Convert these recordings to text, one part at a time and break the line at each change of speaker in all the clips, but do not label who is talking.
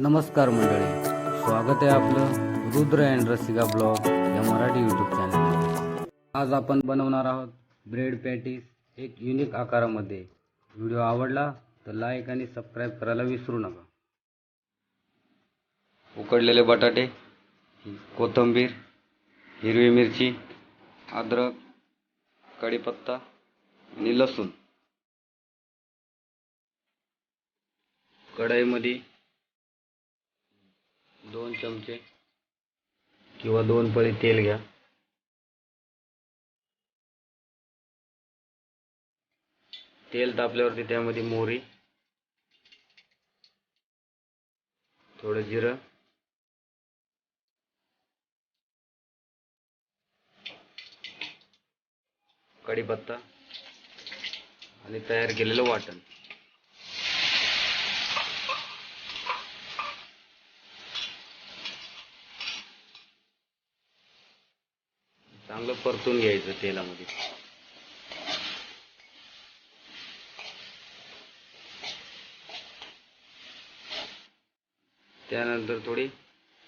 नमस्कार मंडळी. स्वागत आहे आपलं रुद्र अँड रसिका ब्लॉग या मराठी यूट्यूब चॅनल आज आपण बनवणार आहोत ब्रेड पॅटीस एक युनिक आकारामध्ये. व्हिडिओ आवडला तर लाईक आणि सबस्क्राईब करायला विसरू नका. उकडलेले बटाटे कोथिंबीर हिरवी मिरची अद्रक कढीपत्ता आणि लसूण. कढईमध्ये चमचे. किंवा दोन पळी तेल घ्या. तेल तापल्यावरती त्यामध्ये मोहरी. थोडं जिरं. कढीपत्ता. आणि तयार केलेलं वाटण. चांगलं परतून घ्यायचं तेलामध्ये. त्यानंतर थोडी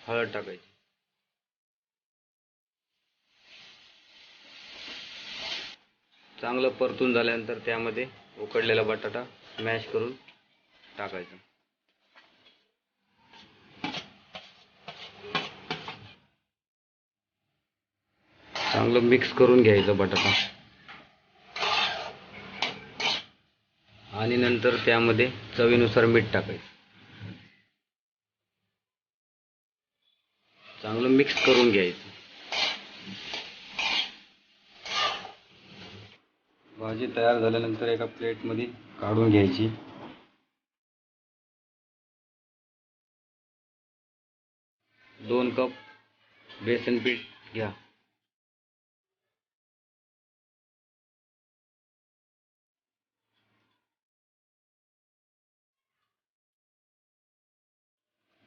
हळद टाकायची. चांगलं परतून झाल्यानंतर त्यामध्ये उकडलेला बटाटा मॅश करून टाकायचा. चांगलं मिक्स करून घ्यायचं बटाटा. आणि नंतर त्यामध्ये चवीनुसार मीठ टाकायचं. चांगलं मिक्स करून घ्यायचं. भाजी तयार झाल्यानंतर एका प्लेटमध्ये काढून घ्यायची. दोन कप बेसन पीठ घ्या.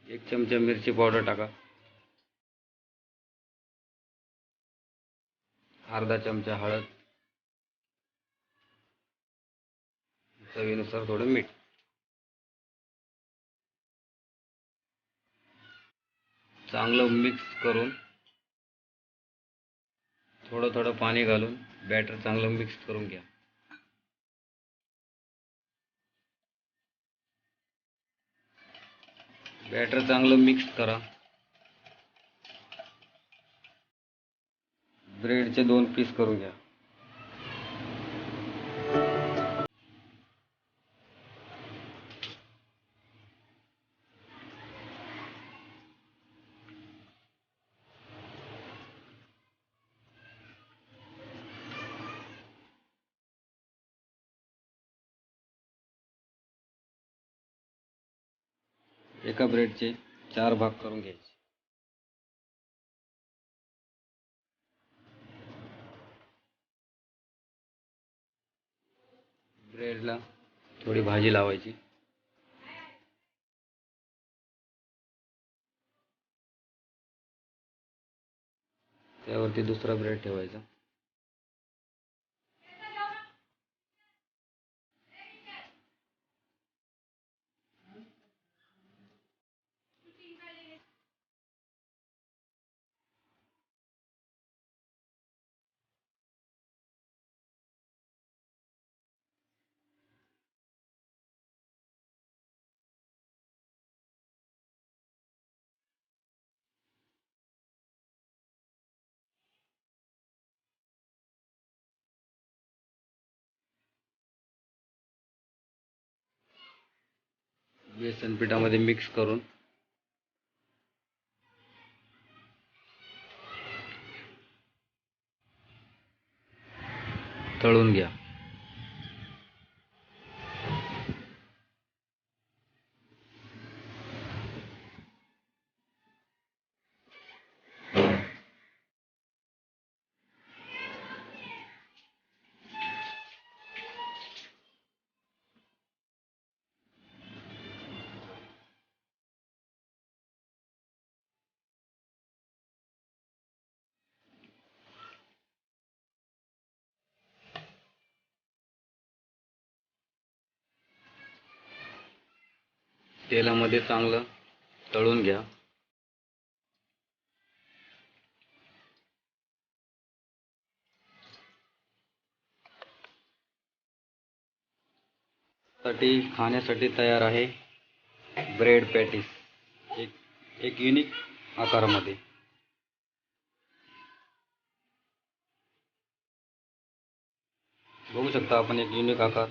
एक चमचा मिरची पावडर टाका. अर्धा चमचा हळद. चवीनुसार थोडं मीठ. चांगलं मिक्स करून थोडं थोडं पाणी घालून बॅटर चांगलं मिक्स करून घ्या. बॅटर चांगलं मिक्स करा. ब्रेडचे दोन पीस करून घ्या. एका ब्रेडचे चार भाग करून घ्यायचे. ब्रेडला थोडी भाजी लावायची. त्यावरती दुसरा ब्रेड ठेवायचा. बेसन पिठामध्ये मिक्स करून. तळून घ्या. तेलामध्ये चांगलं तळून घ्या. साठी खाण्यासाठी तयार आहे ब्रेड पॅटीस. एक एक युनिक आकारामध्ये. बघू शकता आपण एक युनिक आकार.